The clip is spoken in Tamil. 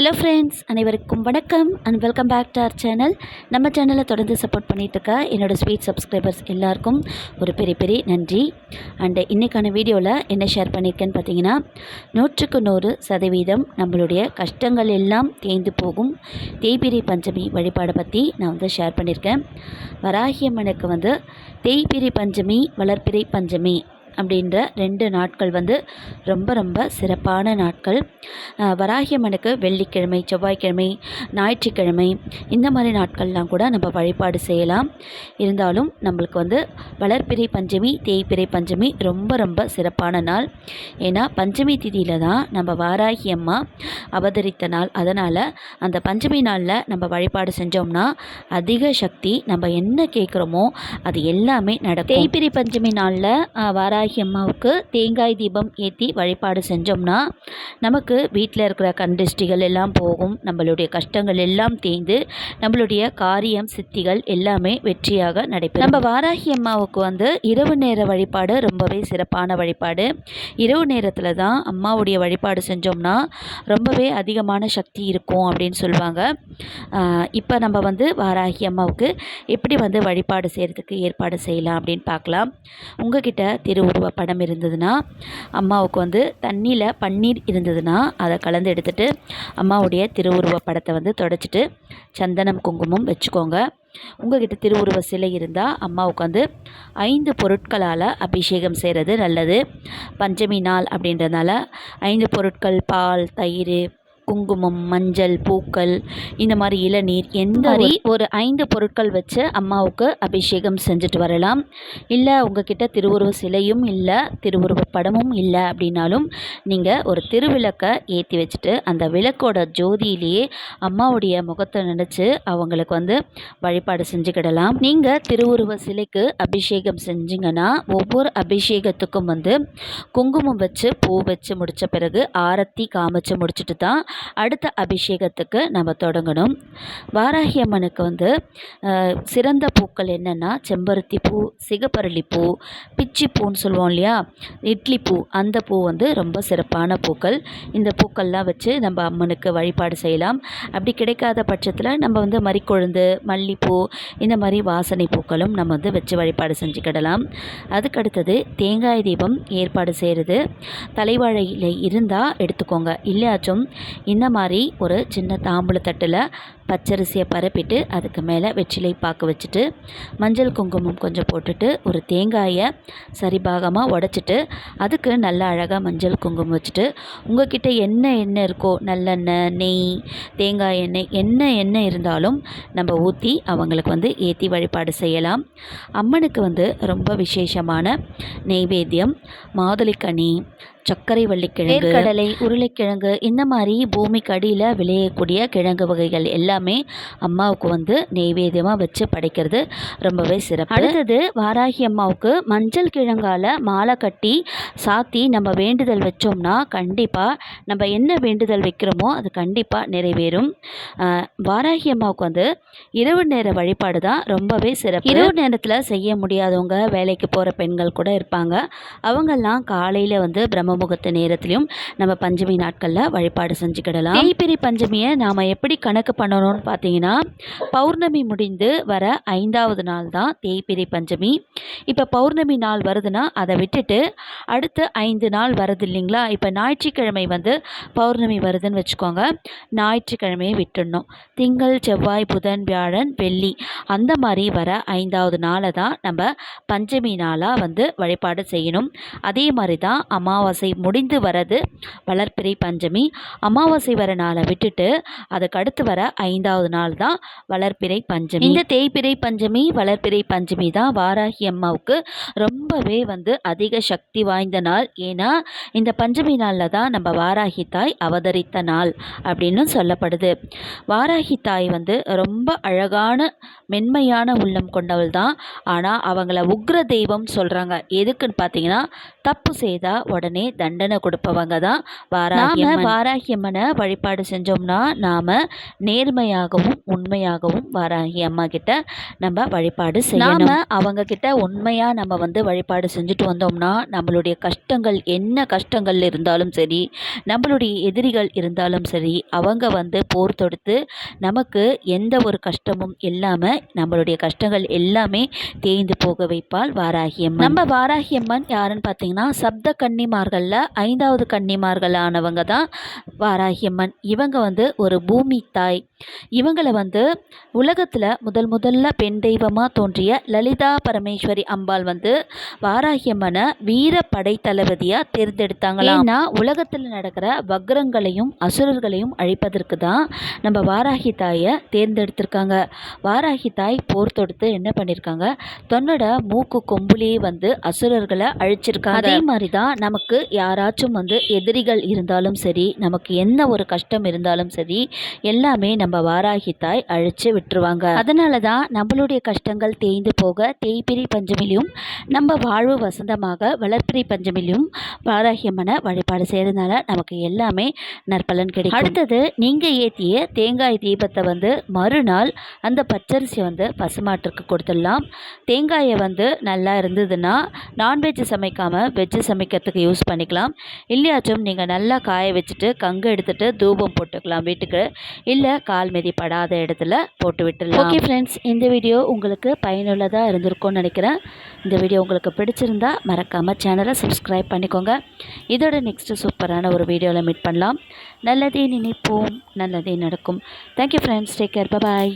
ஹலோ ஃப்ரெண்ட்ஸ் அனைவருக்கும் வணக்கம் and welcome back to our channel நம்ம சேனலை தொடர்ந்து சப்போர்ட் பண்ணிட்டு இருக்க என்னோட ஸ்வீட் சப்ஸ்கிரைபர்ஸ் எல்லாருக்கும் ஒரு பெரிய பெரிய நன்றி. அண்டு இன்றைக்கான வீடியோவில் என்ன ஷேர் பண்ணியிருக்கேன்னு பார்த்தீங்கன்னா நூற்றுக்கு நூறு சதவீதம் நம்மளுடைய கஷ்டங்கள் எல்லாம் தேய்ந்து போகும். தேய்பிரி பஞ்சமி வழிபாடை பற்றி நான் வந்து ஷேர் பண்ணியிருக்கேன் வராகியம்மனுக்கு வந்து தேய்பிரி பஞ்சமி வளர்ப்பிறை பஞ்சமி அப்படின்ற ரெண்டு நாட்கள் வந்து ரொம்ப ரொம்ப சிறப்பான நாட்கள். வராகியம்மனுக்கு வெள்ளிக்கிழமை செவ்வாய்க்கிழமை ஞாயிற்றுக்கிழமை இந்த மாதிரி நாட்கள்லாம் கூட நம்ம வழிபாடு செய்யலாம். இருந்தாலும் நம்மளுக்கு வந்து வளர்ப்பிறை பஞ்சமி தேய்பிறை பஞ்சமி ரொம்ப ரொம்ப சிறப்பான நாள். ஏன்னா பஞ்சமி திதியில் தான் நம்ம வாராகி அம்மா அவதரித்த நாள். அதனால் அந்த பஞ்சமி நாளில் நம்ம வழிபாடு செஞ்சோம்னா அதிக சக்தி நம்ம என்ன கேட்குறோமோ அது எல்லாமே நடக்கும். தேய்பிரி பஞ்சமி நாளில் வாராகி அம்மாவுக்கு தேங்காய் தீபம் ஏற்றி வழிபாடு செஞ்சோம்னா நமக்கு வீட்டில் இருக்கிற கண்டிஷ்டிகள் எல்லாம் போகும். நம்மளுடைய கஷ்டங்கள் எல்லாம் தேய்ந்து நம்மளுடைய காரியம் சித்திகள் எல்லாமே வெற்றியாக நடைபெறும். நம்ம வாராகி அம்மாவுக்கு வந்து இரவு நேர வழிபாடு ரொம்பவே சிறப்பான வழிபாடு. இரவு நேரத்தில் தான் அம்மாவுடைய வழிபாடு செஞ்சோம்னா ரொம்பவே அதிகமான சக்தி இருக்கும் அப்படின்னு சொல்லுவாங்க இப்போ நம்ம வந்து வாராகி அம்மாவுக்கு எப்படி வந்து வழிபாடு செய்கிறதுக்கு ஏற்பாடு செய்யலாம் அப்படின்னு பார்க்கலாம். உங்ககிட்ட திருவுருவ படம் இருந்ததுன்னா அம்மாவுக்கு வந்து தண்ணியில் பன்னீர் இருந்ததுன்னா அதை கலந்து எடுத்துகிட்டு அம்மாவுடைய திருவுருவ படத்தை வந்து தொடச்சிட்டு சந்தனம் குங்குமம் வச்சுக்கோங்க. உங்ககிட்ட திருவுருவ சிலை இருந்தால் அம்மாவுக்கு வந்து ஐந்து பொருட்களால் அபிஷேகம் செய்கிறது நல்லது. பஞ்சமி நாள் அப்படின்றதுனால ஐந்து பொருட்கள் பால் தயிர் குங்குமம் மஞ்சள் பூக்கள் இந்த மாதிரி இளநீர் எந்த மாதிரி ஒரு ஐந்து பொருட்கள் வச்சு அம்மாவுக்கு அபிஷேகம் செஞ்சுட்டு வரலாம். இல்லை உங்ககிட்ட திருவுருவ சிலையும் இல்லை திருவுருவ படமும் இல்லை அப்படின்னாலும் நீங்கள் ஒரு திருவிளக்கை ஏற்றி வச்சுட்டு அந்த விளக்கோட ஜோதியிலேயே அம்மாவுடைய முகத்தை நினச்சி அவங்களுக்கு வந்து வழிபாடு செஞ்சுக்கிடலாம். நீங்கள் திருவுருவ சிலைக்கு அபிஷேகம் செஞ்சீங்கன்னா ஒவ்வொரு அபிஷேகத்துக்கும் வந்து குங்குமம் வச்சு பூ வச்சு முடித்த பிறகு ஆரத்தி காமிச்சு முடிச்சுட்டு தான் அடுத்த அபிஷேகத்துக்கு நம்ம தொடங்கணும். வாராகி அம்மனுக்கு வந்து சிறந்த பூக்கள் என்னென்னா செம்பருத்தி பூ சிகப்பரளி பூ பிச்சி பூன்னு சொல்லுவோம் இல்லையா? இட்லி பூ அந்த பூ வந்து ரொம்ப சிறப்பான பூக்கள். இந்த பூக்கள்லாம் வச்சு நம்ம அம்மனுக்கு வழிபாடு செய்யலாம். அப்படி கிடைக்காத பட்சத்தில் நம்ம வந்து மறிக்கொழுந்து மல்லிப்பூ இந்த மாதிரி வாசனை பூக்களும் நம்ம வந்து வச்சு வழிபாடு செஞ்சுக்கிடலாம். அதுக்கடுத்தது தேங்காய் தீபம் ஏற்பாடு செய்கிறது தலைவாழை இலை இருந்தால் எடுத்துக்கோங்க. இல்லையாச்சும் இந்த மாதிரி ஒரு சின்ன தாம்பூல தட்டில் பச்சரிசியை பரப்பிட்டு அதுக்கு மேலே வெற்றிலை பாக்கு வச்சுட்டு மஞ்சள் குங்குமம் கொஞ்சம் போட்டுட்டு ஒரு தேங்காயை சரிபாகமாக உடச்சிட்டு அதுக்கு நல்ல அழகாக மஞ்சள் குங்குமம் வச்சுட்டு உங்ககிட்ட என்ன எண்ணெய் இருக்கோ நல்லெண்ணெய் நெய் தேங்காய் எண்ணெய் என்ன எண்ணெய் இருந்தாலும் நம்ம ஊற்றி அவங்களுக்கு வந்து ஏற்றி வழிபாடு செய்யலாம். அம்மனுக்கு வந்து ரொம்ப விசேஷமான நெய்வேத்தியம் மாதுளைக்கனி சர்க்கரை வள்ளிக்கிழங்கு கடலை உருளைக்கிழங்கு இந்த மாதிரி பூமிக்கு அடியில் விளையக்கூடிய கிழங்கு வகைகள் எல்லாமே அம்மாவுக்கு வந்து நெய்வேத்தியமாக வச்சு படைக்கிறது ரொம்பவே சிறப்பு. அடுத்தது வாராகி அம்மாவுக்கு மஞ்சள் கிழங்கால மாலை கட்டி சாத்தி நம்ம வேண்டுதல் வச்சோம்னா கண்டிப்பாக நம்ம என்ன வேண்டுதல் வைக்கிறோமோ அது கண்டிப்பாக நிறைவேறும். வாராகி அம்மாவுக்கு வந்து இரவு நேர வழிபாடு தான் ரொம்பவே சிறப்பு. இரவு நேரத்தில் செய்ய முடியாதவங்க வேலைக்கு போகிற பெண்கள் கூட இருப்பாங்க. அவங்கெல்லாம் காலையில் வந்து பிரம்ம முகூர்த்த நேரத்துலையும் நம்ம பஞ்சமி நாட்களில் வழிபாடு செஞ்சுக்கிடலாம். தேய்பிரி பஞ்சமியை நாம் எப்படி கணக்கு பண்ணணும்னு பார்த்தீங்கன்னா பௌர்ணமி முடிந்து வர ஐந்தாவது நாள் தான் தேய்பிரி பஞ்சமி. இப்போ பௌர்ணமி நாள் வருதுன்னா அதை விட்டுட்டு அடுத்து ஐந்து நாள் வருது இல்லைங்களா? இப்போ ஞாயிற்றுக்கிழமை வந்து பௌர்ணமி வருதுன்னு வச்சுக்கோங்க. ஞாயிற்றுக்கிழமையை விட்டுடணும். திங்கள் செவ்வாய் புதன் வியாழன் வெள்ளி அந்த மாதிரி வர ஐந்தாவது நாளை தான் நம்ம பஞ்சமி நாளாக வந்து வழிபாடு செய்யணும். அதே மாதிரி தான் அமாவாசை முடிந்து வரது வளர்ப்பிறை பஞ்சமி. அமாவாசை வர நாளை விட்டுட்டு அதுக்கு அடுத்து வர ஐந்தாவது நாள் தான் வளர்ப்பிறை பஞ்சமி. இந்த தேய்பிறை பஞ்சமி வளர்ப்பிறை பஞ்சமி தான் வாராகி அம்மாவுக்கு ரொம்பவே வந்து அதிக சக்தி வாய்ந்த நாள். ஏன்னா இந்த பஞ்சமி நாளில் தான் நம்ம வாராகி தாய் அவதரித்த நாள் அப்படின்னு சொல்லப்படுது. வாராகி தாய் வந்து ரொம்ப அழகான மென்மையான உள்ளம் கொண்டவள் தான். ஆனால் அவங்கள உக்ர தெய்வம் சொல்கிறாங்க எதுக்குன்னு பார்த்தீங்கன்னா தப்பு செய்தால் உடனே தண்டனை கொடுப்பவங்க தான் வாராகி நாம வாராகி அம்மனை வழிபாடு செஞ்சோம்னா நாம் நேர்மையாகவும் உண்மையாகவும் வாராகி அம்மா கிட்ட நம்ம வழிபாடு செய்யணும். அவங்க கிட்ட உண்மையாக நம்ம வந்து வழிபாடு செஞ்சுட்டு வந்தோம்னா நம்மளுடைய கஷ்டங்கள் என்ன கஷ்டங்கள் இருந்தாலும் சரி நம்மளுடைய எதிரிகள் இருந்தாலும் சரி அவங்க வந்து போர் தொடுத்து நமக்கு எந்த ஒரு கஷ்டமும் இல்லாமல் நம்மளுடைய கஷ்டங்கள் எல்லாமே தேய்ந்து போக வைப்பால் வாராகியம்மன். நம்ம வாராகி அம்மன் யாருன்னு பார்த்தீங்கன்னா சப்த கன்னிமார்களில் ஐந்தாவது கன்னிமார்களானவங்க தான் வாராகி அம்மன் இவங்க வந்து ஒரு பூமி தாய் இவங்களை வந்து உலகத்தில் முதல் முதல்ல பெண் தெய்வமாக தோன்றிய லலிதா பரமேஸ்வரி அம்பாள் வந்து வாராகி அம்மனை வீர படை தளபதியாக தேர்ந்தெடுத்தாங்களாம். ஏன்னா உலகத்தில் நடக்கிற வக்ரங்களையும் அசுரர்களையும் அழிப்பதற்கு தான் நம்ம வாராகி தாயை தேர்ந்தெடுத்திருக்காங்க. வாராகி தாய் போர் தொடுத்து என்ன பண்ணியிருக்காங்க தன்னோட மூக்கு கொம்புலேயே வந்து அசுரர்களை அழிச்சிருக்காங்க. அதே மாதிரி தான் நமக்கு யாராச்சும் வந்து எதிரிகள் இருந்தாலும் சரி நமக்கு என்ன ஒரு கஷ்டம் இருந்தாலும் சரி எல்லாமே நம்ம வாராகி தாய் அழிச்சு விட்டுருவாங்க. அதனால தான் நம்மளுடைய கஷ்டங்கள் தேய்ந்து போக தேய்பிரி பஞ்சமிலையும் நம்ம வாழ்வு வசந்தமாக வளர்ப்பிரி பஞ்சமிலையும் வாராகி வழிபாடு செய்கிறதுனால நமக்கு எல்லாமே நற்பலன் கிடைக்கும். அடுத்தது நீங்கள் ஏற்றிய தேங்காய் தீபத்தை வந்து மறுநாள் அந்த பச்சரிசியை வந்து பசுமாட்டுக்கு கொடுத்துடலாம். தேங்காயை வந்து நல்லா இருந்ததுன்னா நான்வெஜ் சமைக்காமல் வெஜ்ஜு சமைக்கிறதுக்கு யூஸ் பண்ணிக்கலாம். இல்லையாச்சும் நீங்கள் நல்லா காய வச்சுட்டு கங்கு எடுத்துகிட்டு தூபம் போட்டுக்கலாம் வீட்டுக்கு. இல்லை கா கால் மிதி படாத இடத்துல போட்டு விட்டுடலாம். ஓகே ஃப்ரெண்ட்ஸ் இந்த வீடியோ உங்களுக்கு பயனுள்ளதாக இருந்திருக்கும்னு நினைக்கிறேன். இந்த வீடியோ உங்களுக்கு பிடிச்சிருந்தா மறக்காமல் சேனலை சப்ஸ்கிரைப் பண்ணிக்கோங்க. இதோட நெக்ஸ்ட்டு சூப்பரான ஒரு வீடியோவில் மீட் பண்ணலாம். நல்லதே நினைப்போம். நல்லதே நடக்கும். Thank you friends take care bye